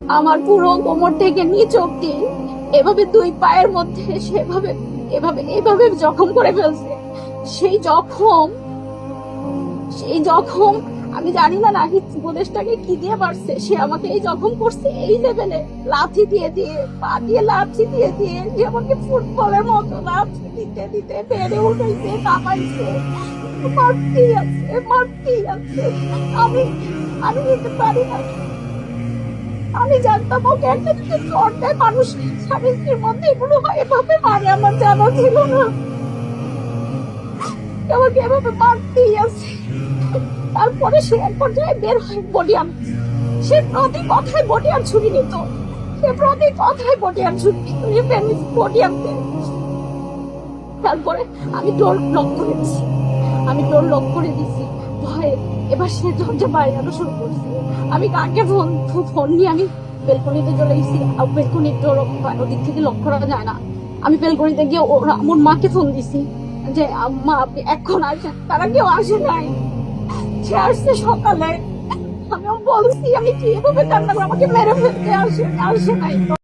আমার পুরো কোমর থেকে নিচ অব্দি এভাবে দুই পায়ের মধ্যে সেভাবে, এভাবে এভাবে জখম করে ফেলছে। সেই জখম সেই জখম, আমি জানি না নাকি উপদেশটাকে কি দিয়ে পারছে সে আমাকে এই জখম করছে এই লেভেলে। লাথি দিয়ে দিয়ে, পা দিয়ে লাথি দিয়ে দিয়ে যে আমাকে ফুটবলের মতো লাথি দিতে দিতে বেড়ে উঠেছে নামাইছে মারতেই আছে মারতেই আছে। আমি আমি নিতে পারি না। আমি জানতাম ওকে একটা যদি চট দেয় মানুষ স্বামী স্ত্রীর মধ্যে এগুলো এভাবে মারে আমার জানা ছিল না। আমাকে এভাবে মারতেই আছে। তারপরে সে এক পর্যায়ে বের হয় বডিয়াম সে প্রতি কথায় বডিয়াম ছুরি নিত। সে প্রতি কথায় বডিয়াম ছুরি নিত। বডিয়াম তারপরে আমি ডোর লক করে দিছি আমি ডোর লক করে দিছি এবার সে দরজা বাইরে শুরু করছে। আমি কাকে ফোন ফোন নিয়ে আমি বেলকনিতে চলে গেছি। বেলকনির ডোর ওদিক থেকে লক করা যায় না। আমি বেলকনিতে গিয়ে ওর আমার মাকে ফোন দিছি যে, আম্মা, আপনি এখন আসেন। তারা কেউ আসে নাই। সে আসছে সকালে। আমি বলছি, আমি কি এভাবে কান্না আমাকে মেরে ফেলতে আসে আসে নাই